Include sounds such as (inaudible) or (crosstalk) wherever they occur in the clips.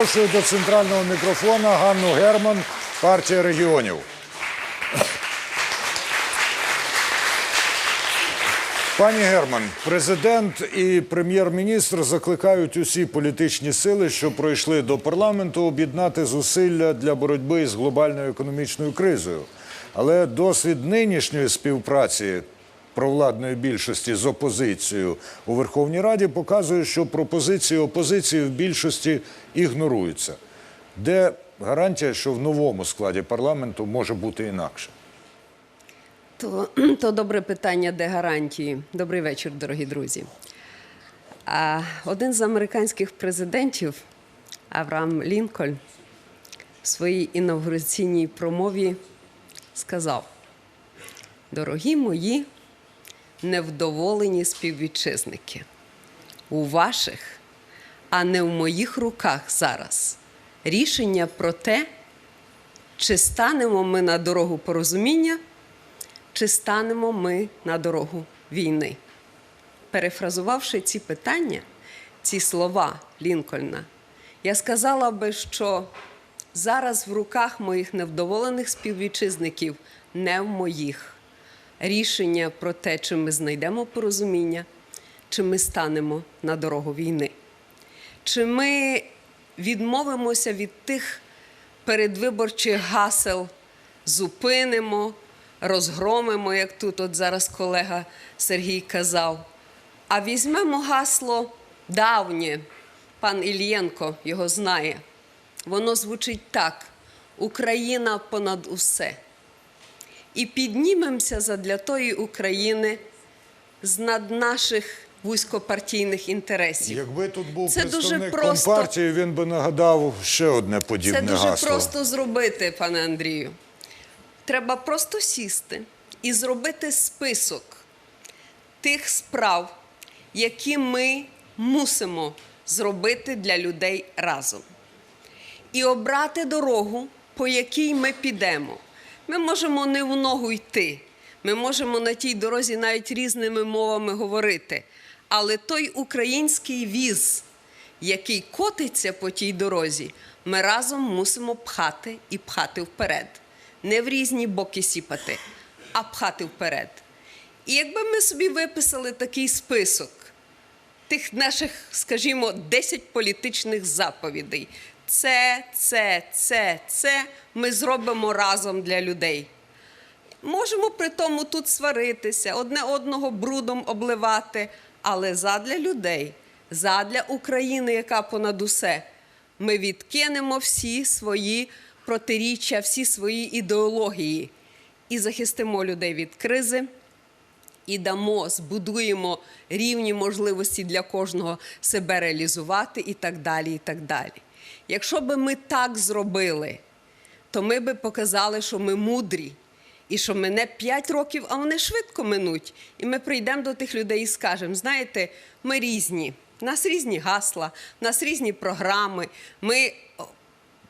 Запрошую до центрального мікрофона Ганну Герман, партія регіонів. Пані Герман, президент і прем'єр-міністр закликають усі політичні сили, що пройшли до парламенту, об'єднати зусилля для боротьби з глобальною економічною кризою. Але досвід нинішньої співпраці провладної більшості з опозицією у Верховній Раді показує, що пропозиції опозиції в більшості ігноруються. Де гарантія, що в новому складі парламенту може бути інакше? То, (clears throat) то добре питання, де гарантії. Добрий вечір, дорогі друзі. А, один з американських президентів, Авраам Лінкольн, в своїй інавгураційній промові сказав: Дорогі мої невдоволені співвітчизники, у ваших, а не в моїх руках зараз рішення про те, чи станемо ми на дорогу порозуміння чи станемо ми на дорогу війни? Перефразувавши ці питання, ці слова Лінкольна, я сказала би, що зараз в руках моїх невдоволених співвітчизників, не в моїх. Рішення про те, чи ми знайдемо порозуміння, чи ми станемо на дорогу війни. Чи ми відмовимося від тих передвиборчих гасел, зупинимо, розгромимо, як тут от зараз колега Сергій казав. А візьмемо гасло давнє, пан Ільєнко його знає. Воно звучить так: Україна понад усе. І піднімемося задля тої України з над наших вузькопартійних інтересів. Якби тут був Це дуже представник просто. компартії, він би нагадав ще одне подібне Це дуже гасло. просто зробити, пане Андрію. Треба просто сісти і зробити список тих справ, які ми мусимо зробити для людей разом. І обрати дорогу, по якій ми підемо. Ми можемо не в ногу йти. Ми можемо на тій дорозі навіть різними мовами говорити. Але той український віз, який котиться по тій дорозі, ми разом мусимо пхати і пхати вперед. Не в різні боки сіпати, а пхати вперед. І якби ми собі виписали такий список тих наших, скажімо, 10 політичних заповідей. Це, це, це, це ми зробимо разом для людей. Можемо при тому тут сваритися, одне одного брудом обливати, але задля людей, задля України, яка понад усе, ми відкинемо всі свої протиріччя, всі свої ідеології і захистимо людей від кризи і дамо, збудуємо рівні можливості для кожного себе реалізувати і так далі. і так далі. Якщо би ми так зробили, то ми би показали, що ми мудрі, і що мене 5 років, а вони швидко минуть. І ми прийдемо до тих людей і скажемо: знаєте, ми різні, у нас різні гасла, у нас різні програми. Ми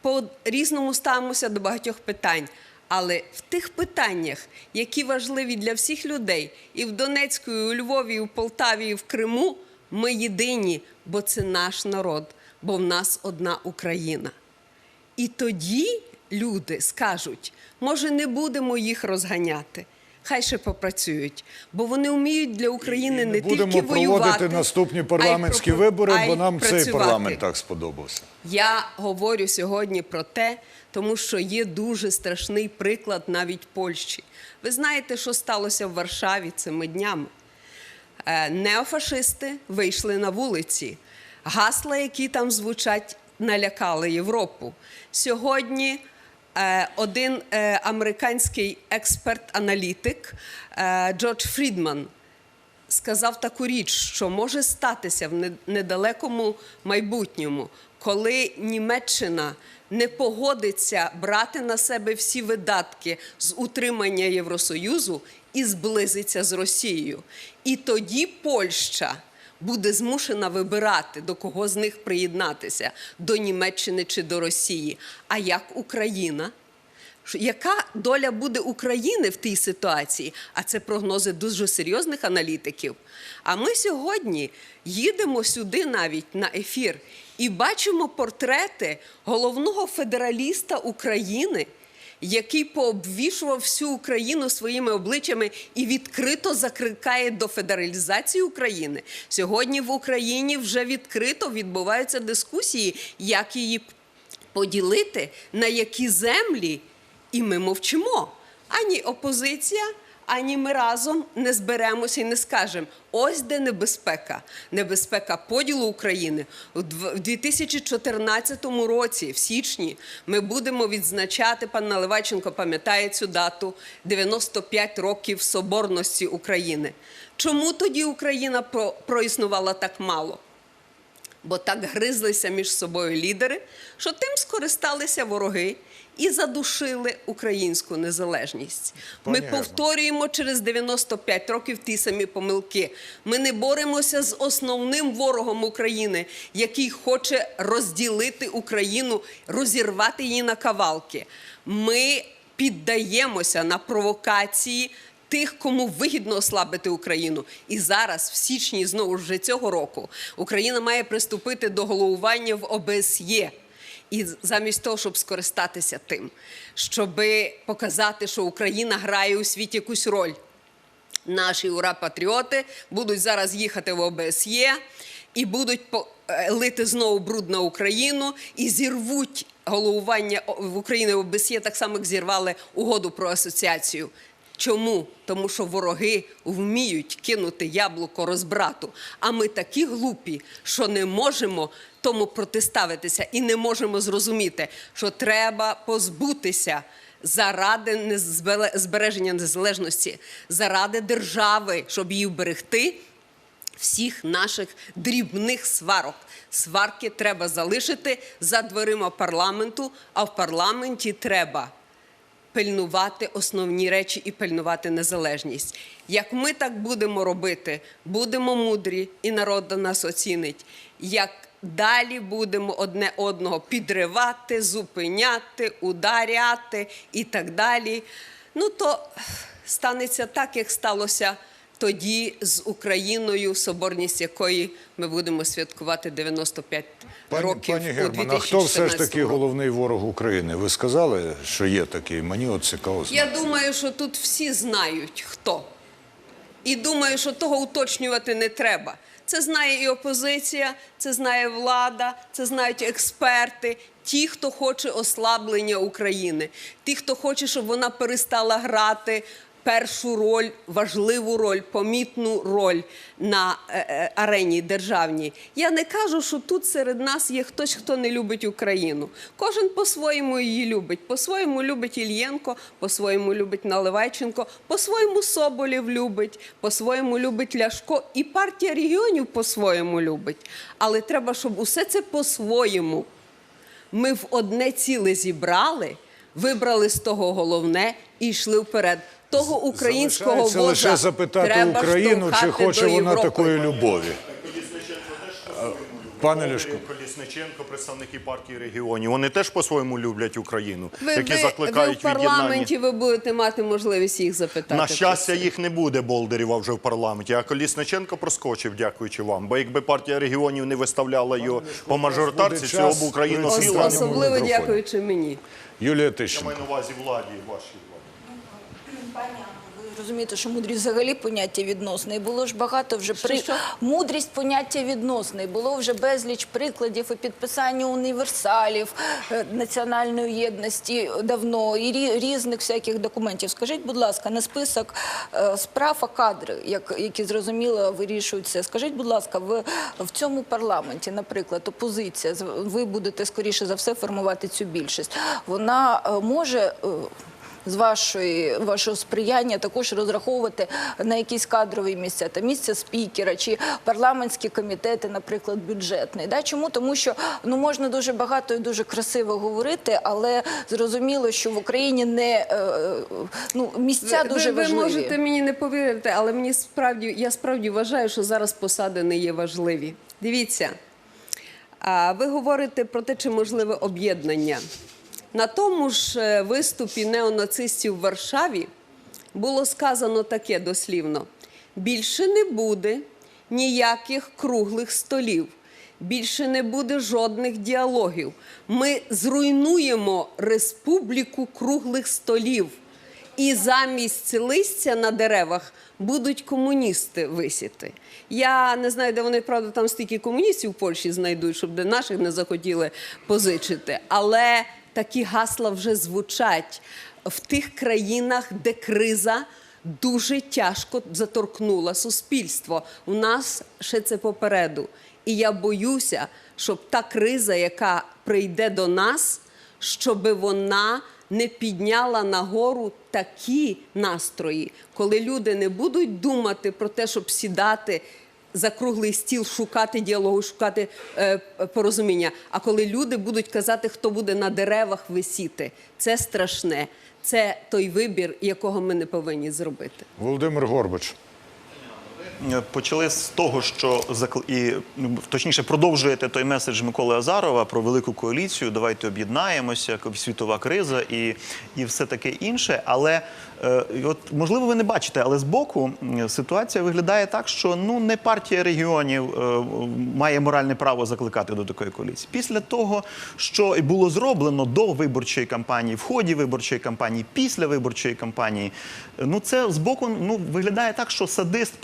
по різному ставимося до багатьох питань. Але в тих питаннях, які важливі для всіх людей, і в Донецьку, і у Львові, і в Полтаві, і в Криму, ми єдині, бо це наш народ, бо в нас одна Україна. І тоді люди скажуть: може, не будемо їх розганяти. Хай ще попрацюють, бо вони вміють для України не, Будемо тільки воювати, проводити наступні парламентські пропо- вибори, бо нам цей парламент так сподобався. Я говорю сьогодні про те, тому що є дуже страшний приклад навіть Польщі. Ви знаєте, що сталося в Варшаві цими днями? Е, Неофашисти вийшли на вулиці. Гасла, які там звучать, налякали Європу. Сьогодні е, один е, американський експерт-аналітик е, Джордж Фрідман сказав таку річ, що може статися в недалекому майбутньому, коли Німеччина не погодиться брати на себе всі видатки з утримання Євросоюзу і зблизиться з Росією. І тоді Польща буде змушена вибирати, до кого з них приєднатися до Німеччини чи до Росії. А як Україна? яка доля буде України в тій ситуації? А це прогнози дуже серйозних аналітиків. А ми сьогодні їдемо сюди навіть на ефір і бачимо портрети головного федераліста України, який пообвішував всю Україну своїми обличчями і відкрито закликає до федералізації України. Сьогодні в Україні вже відкрито відбуваються дискусії, як її поділити, на які землі, і ми мовчимо. Ані опозиція, ані ми разом не зберемося і не скажемо, ось де небезпека. Небезпека поділу України. У дв- в 2014 році, в січні, ми будемо відзначати, пан Наливайченко пам'ятає цю дату, 95 років соборності України. Чому тоді Україна проіснувала так мало? Бо так гризлися між собою лідери, що тим скористалися вороги і задушили українську незалежність. Пані Ми повторюємо через 95 років ті самі помилки. Ми не боремося з основним ворогом України, який хоче розділити Україну, розірвати її на кавалки. Ми піддаємося на провокації тих, кому вигідно ослабити Україну. І зараз, в січні, знову ж цього року, Україна має приступити до головування в ОБСЄ. І замість того, щоб скористатися тим, щоб показати, що Україна грає у світі якусь роль, наші ура-патріоти будуть зараз їхати в ОБСЄ і будуть е, лити знову бруд на Україну і зірвуть головування в Україні в ОБСЄ, так само як зірвали угоду про асоціацію. Чому? Тому що вороги вміють кинути яблуко розбрату. А ми такі глупі, що не можемо тому протиставитися і не можемо зрозуміти, що треба позбутися заради збереження незалежності, заради держави, щоб її вберегти. Всіх наших дрібних сварок. Сварки треба залишити за дверима парламенту, а в парламенті треба пильнувати основні речі і пильнувати незалежність. Як ми так будемо робити, будемо мудрі, і народ до нас оцінить. Як далі будемо одне одного підривати, зупиняти, ударяти і так далі, ну то станеться так, як сталося тоді з Україною, соборність якої ми будемо святкувати 95 Пані, років пані Герман, а хто все ж таки головний ворог України? Ви сказали, що є такий. Мені от цікаво. Я думаю, що тут всі знають хто. І думаю, що того уточнювати не треба. Це знає і опозиція, це знає влада, це знають експерти, ті, хто хоче ослаблення України, ті, хто хоче, щоб вона перестала грати першу роль, важливу роль, помітну роль на е, е, арені державній. Я не кажу, що тут серед нас є хтось, хто не любить Україну. Кожен по-своєму її любить. По-своєму любить Ільєнко, по-своєму любить Наливайченко, по-своєму Соболєв любить, по-своєму любить Ляшко, і партія регіонів по-своєму любить. Але треба, щоб усе це по-своєму ми в одне ціле зібрали, вибрали з того головне і йшли вперед. Того українського Залишається воза лише запитати треба Україну, чи хоче вона такої любові. Пане Ляшко. Колісниченко, представники партії регіонів, вони теж по-своєму люблять Україну, Ви, які ви, закликають ви в від'єднання. парламенті ви будете мати можливість їх запитати. На щастя, їх не буде Болдерєва вже в парламенті. А Колісниченко проскочив, дякуючи вам. Бо якби партія регіонів не виставляла його по мажоритарці, цього б Україна при Ос- Особливо дякуючи мені. Юлія Я Тищенко. маю на увазі владі вашій. Ви розумієте, що мудрість взагалі поняття відносне. І було ж багато вже при що? мудрість поняття відносне. І Було вже безліч прикладів і підписання універсалів е, національної єдності давно і рі- різних всяких документів. Скажіть, будь ласка, на список е, справ а кадри, як, які зрозуміло вирішуються. Скажіть, будь ласка, ви в цьому парламенті, наприклад, опозиція, ви будете скоріше за все формувати цю більшість. Вона е, може. З вашої вашого сприяння також розраховувати на якісь кадрові місця, та місце спікера чи парламентські комітети, наприклад, бюджетний. Да? Чому? Тому що ну можна дуже багато і дуже красиво говорити, але зрозуміло, що в Україні не е, е, ну місця ви, дуже ви, важливі. ви можете мені не повірити, але мені справді я справді вважаю, що зараз посади не є важливі. Дивіться, а, ви говорите про те, чи можливе об'єднання. На тому ж е, виступі неонацистів в Варшаві було сказано таке дослівно: більше не буде ніяких круглих столів, більше не буде жодних діалогів. Ми зруйнуємо республіку круглих столів. І замість листя на деревах будуть комуністи висіти. Я не знаю, де вони правда там стільки комуністів в Польщі знайдуть, щоб де наших не захотіли позичити. Але такі гасла вже звучать в тих країнах, де криза дуже тяжко заторкнула суспільство. У нас ще це попереду. І я боюся, щоб та криза, яка прийде до нас, щоб вона не підняла нагору такі настрої, коли люди не будуть думати про те, щоб сідати за круглий стіл, шукати діалогу, шукати е, порозуміння. А коли люди будуть казати, хто буде на деревах висіти, це страшне. Це той вибір, якого ми не повинні зробити. Володимир Горбач. Почали з того, що і ну, точніше продовжуєте той меседж Миколи Азарова про велику коаліцію. Давайте об'єднаємося, світова криза і, і все таке інше. Але е, от можливо ви не бачите, але збоку м, ситуація виглядає так, що ну не партія регіонів е, має моральне право закликати до такої коаліції. Після того, що було зроблено до виборчої кампанії, в ході виборчої кампанії, після виборчої кампанії, е, ну це збоку ну виглядає так, що садист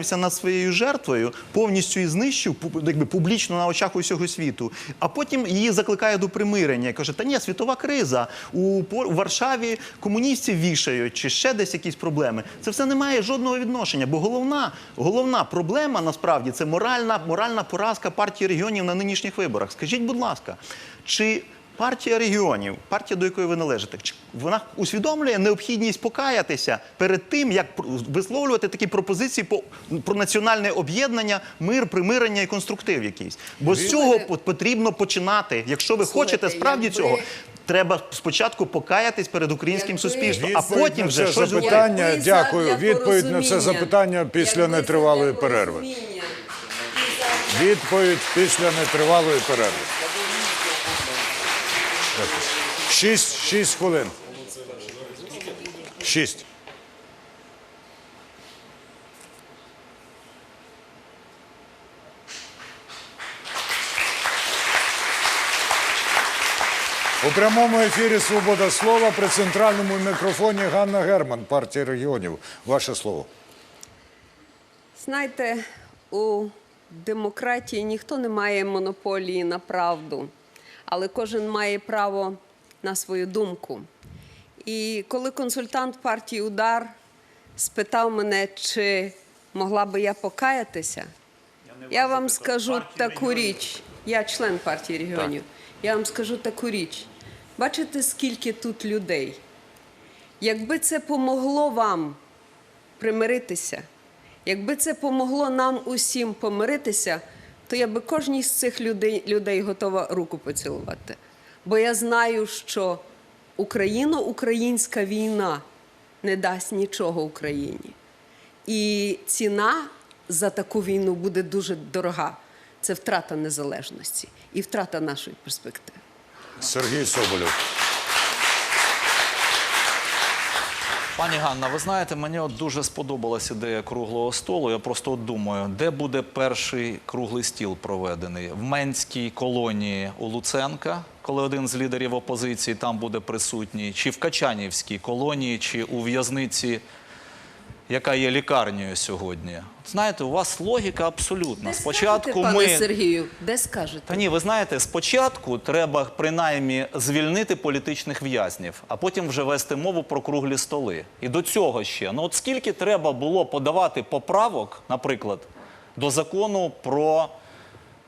поглумився над своєю жертвою, повністю її знищив, якби публічно на очах усього світу, а потім її закликає до примирення. і Каже, та ні, світова криза у Варшаві комуністів вішають чи ще десь якісь проблеми. Це все не має жодного відношення, бо головна, головна проблема насправді це моральна, моральна поразка партії регіонів на нинішніх виборах. Скажіть, будь ласка, чи партія регіонів, партія, до якої ви належите, вона усвідомлює необхідність покаятися перед тим, як висловлювати такі пропозиції по про національне об'єднання, мир, примирення і конструктив якийсь. Бо з цього по- потрібно починати. Якщо ви Слухайте, хочете справді якби- цього. Треба спочатку покаятись перед українським Якби- суспільством, а потім вже щось запитання. Якби дякую. Відповідь на це запитання після Якби нетривалої перерви. Відповідь після нетривалої перерви. Дякую. Шість, шість хвилин. Шість. У прямому ефірі Свобода слова при центральному мікрофоні Ганна Герман, партія регіонів. Ваше слово. Знаєте, у демократії ніхто не має монополії на правду, але кожен має право на свою думку. І коли консультант партії Удар спитав мене, чи могла би я покаятися, я вам скажу таку річ. Я член партії регіонів. Я вам скажу таку річ. Бачите, скільки тут людей? Якби це помогло вам примиритися, якби це помогло нам усім помиритися, то я би кожній з цих людей, людей готова руку поцілувати. Бо я знаю, що Україно-українська війна не дасть нічого Україні. І ціна за таку війну буде дуже дорога. Це втрата незалежності і втрата нашої перспективи. Сергій Соболєв. Пані Ганна, ви знаєте, мені от дуже сподобалась ідея круглого столу. Я просто от думаю, де буде перший круглий стіл проведений? В Менській колонії у Луценка, коли один з лідерів опозиції там буде присутній, чи в Качанівській колонії, чи у в'язниці, яка є лікарнею сьогодні. Знаєте, у вас логіка абсолютна. Де Спочатку скажете, ми пане Сергію, де скажете? та ні, ви знаєте, спочатку треба принаймні звільнити політичних в'язнів, а потім вже вести мову про круглі столи. І до цього ще. Ну от скільки треба було подавати поправок, наприклад, до закону про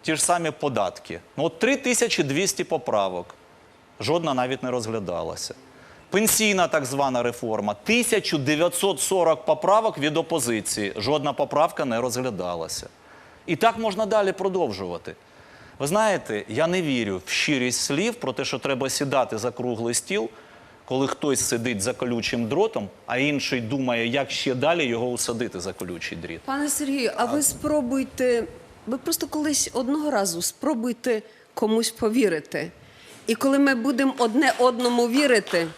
ті ж самі податки? Ну от 3200 поправок. Жодна навіть не розглядалася. Пенсійна так звана реформа. 1940 поправок від опозиції. Жодна поправка не розглядалася. І так можна далі продовжувати. Ви знаєте, я не вірю в щирість слів про те, що треба сідати за круглий стіл, коли хтось сидить за колючим дротом, а інший думає, як ще далі його усадити за колючий дріт. Пане Сергію, а ви спробуйте, ви просто колись одного разу спробуйте комусь повірити. І коли ми будемо одне одному вірити,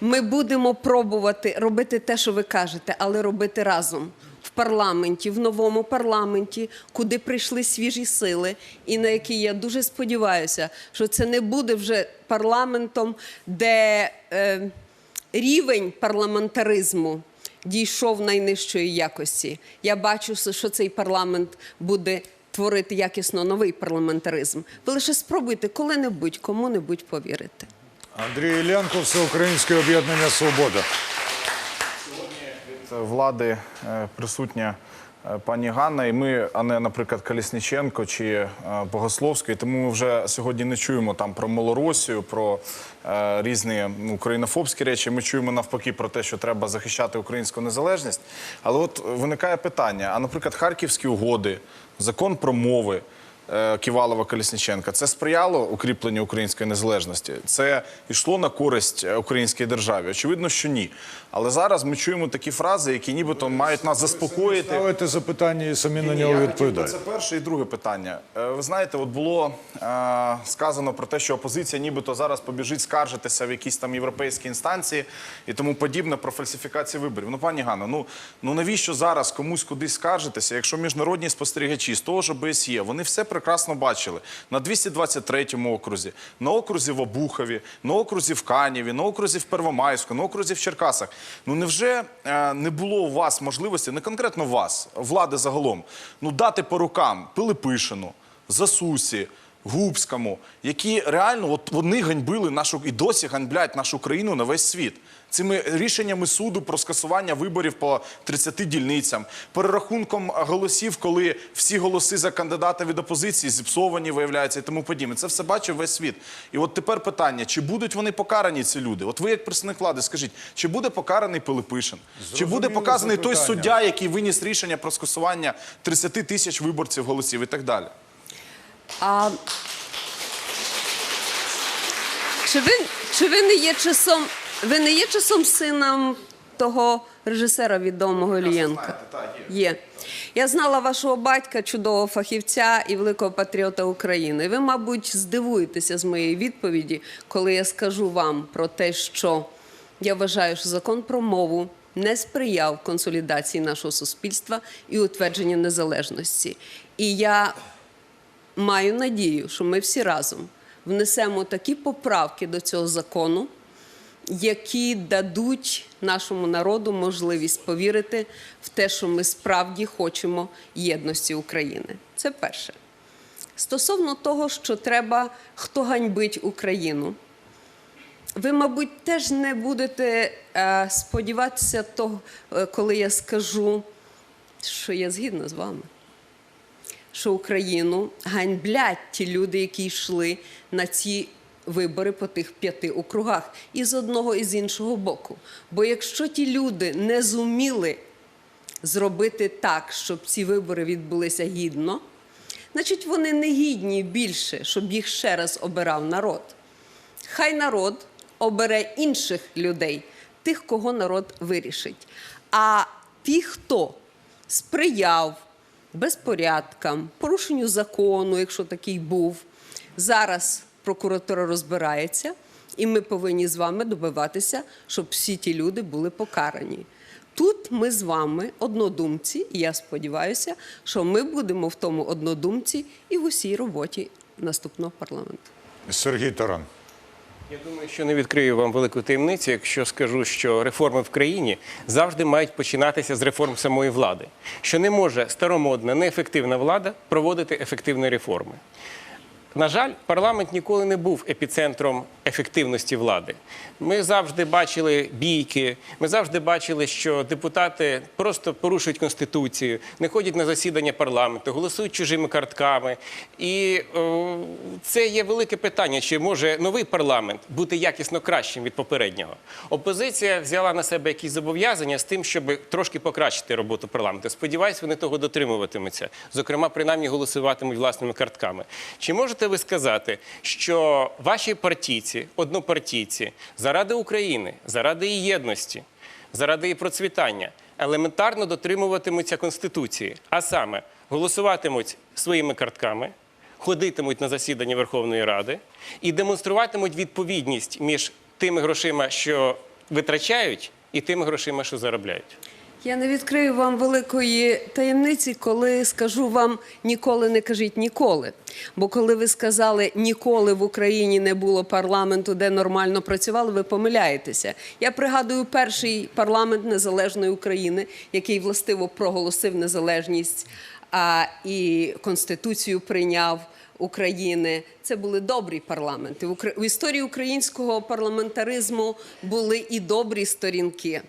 ми будемо пробувати робити те, що ви кажете, але робити разом в парламенті, в новому парламенті, куди прийшли свіжі сили, і на які я дуже сподіваюся, що це не буде вже парламентом, де е, рівень парламентаризму дійшов найнижчої якості. Я бачу, що цей парламент буде творити якісно новий парламентаризм. Ви лише спробуйте коли-небудь кому-небудь повірити. Андрій Іллєнко, Всеукраїнське об'єднання Свобода. Сьогодні Від влади е, присутня пані Ганна, і ми, а не, наприклад, Калісніченко чи е, Богословський. Тому ми вже сьогодні не чуємо там про Малоросію, про е, різні ну, українофобські речі. Ми чуємо навпаки про те, що треба захищати українську незалежність. Але от виникає питання: а, наприклад, Харківські угоди, закон про мови. Е, Ківалова Колісніченка. Це сприяло укріпленню української незалежності. Це йшло на користь е, українській державі. Очевидно, що ні. Але зараз ми чуємо такі фрази, які нібито мають нас заспокоїти. Ставите запитання і самі на нього відповідаєте. Це перше і друге питання. Е, Ви знаєте, от було е, сказано про те, що опозиція нібито зараз побіжить скаржитися в якісь там європейські інстанції і тому подібне про фальсифікацію виборів. Ну, пані Ганно, ну, ну навіщо зараз комусь кудись скаржитися, якщо міжнародні спостерігачі з того ж ОБСЄ, вони все прекрасно бачили на 223-му окрузі, на окрузі в Обухові, на окрузі в Канєві, на окрузі в Первомайську, на окрузі в Черкасах. Ну невже е, не було у вас можливості, не конкретно вас, влади загалом, ну дати по рукам Пилипишину, Засусі, Губському, які реально от вони ганьбили нашу і досі ганьблять нашу країну на весь світ. Цими рішеннями суду про скасування виборів по 30 дільницям, перерахунком голосів, коли всі голоси за кандидата від опозиції зіпсовані, виявляється, і тому подібне. Це все бачив весь світ. І от тепер питання: чи будуть вони покарані, ці люди? От ви, як представник влади, скажіть, чи буде покараний Пилипишин? Чи буде показаний той суддя, який виніс рішення про скасування 30 тисяч виборців голосів і так далі? А чи ви, чи ви не є часом, ви не є часом сином того режисера відомого Ілієнка? Є. Я знала вашого батька, чудового фахівця і великого патріота України. Ви, мабуть, здивуєтеся з моєї відповіді, коли я скажу вам про те, що я вважаю, що закон про мову не сприяв консолідації нашого суспільства і утвердженню незалежності. І я маю надію, що ми всі разом внесемо такі поправки до цього закону, які дадуть нашому народу можливість повірити в те, що ми справді хочемо єдності України. Це перше. Стосовно того, що треба, хто ганьбить Україну. Ви, мабуть, теж не будете е, сподіватися того, е, коли я скажу, що я згідна з вами що Україну ганьблять ті люди, які йшли на ці вибори по тих п'яти округах, і з одного і з іншого боку. Бо якщо ті люди не зуміли зробити так, щоб ці вибори відбулися гідно, значить вони не гідні більше, щоб їх ще раз обирав народ. Хай народ обере інших людей, тих, кого народ вирішить. А ті, хто сприяв безпорядкам, порушенню закону, якщо такий був, зараз прокуратура розбирається, і ми повинні з вами добиватися, щоб всі ті люди були покарані. Тут ми з вами однодумці, і я сподіваюся, що ми будемо в тому однодумці і в усій роботі наступного парламенту. Сергій Таран. Я думаю, що не відкрию вам велику таємницю, якщо скажу, що реформи в країні завжди мають починатися з реформ самої влади, що не може старомодна, неефективна влада проводити ефективні реформи. На жаль, парламент ніколи не був епіцентром ефективності влади. Ми завжди бачили бійки, ми завжди бачили, що депутати просто порушують конституцію, не ходять на засідання парламенту, голосують чужими картками. І о, це є велике питання: чи може новий парламент бути якісно кращим від попереднього? Опозиція взяла на себе якісь зобов'язання з тим, щоб трошки покращити роботу парламенту. Сподіваюсь, вони того дотримуватимуться. Зокрема, принаймні голосуватимуть власними картками. Чи можете ви сказати, що ваші партійці, однопартійці, заради України, заради її єдності, заради її процвітання елементарно дотримуватимуться Конституції, а саме голосуватимуть своїми картками, ходитимуть на засідання Верховної Ради і демонструватимуть відповідність між тими грошима, що витрачають, і тими грошима, що заробляють. Я не відкрию вам великої таємниці, коли скажу вам ніколи не кажіть ніколи. Бо коли ви сказали ніколи в Україні не було парламенту, де нормально працювали, ви помиляєтеся. Я пригадую перший парламент незалежної України, який властиво проголосив незалежність а, і конституцію прийняв. України це були добрі парламенти. В історії українського парламентаризму були і добрі сторінки.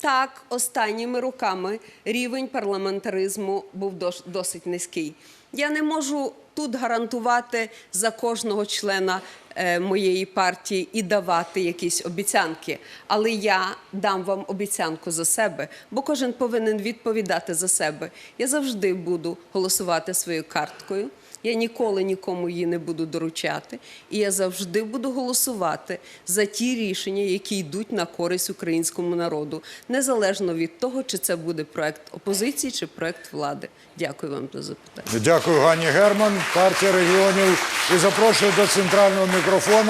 Так, останніми роками рівень парламентаризму був досить низький. Я не можу тут гарантувати за кожного члена е, моєї партії і давати якісь обіцянки, але я дам вам обіцянку за себе, бо кожен повинен відповідати за себе. Я завжди буду голосувати своєю карткою. Я ніколи нікому її не буду доручати, і я завжди буду голосувати за ті рішення, які йдуть на користь українському народу, незалежно від того, чи це буде проект опозиції чи проект влади. Дякую вам за запитання. Дякую, Гані Герман, партія регіонів. І запрошую до центрального мікрофона.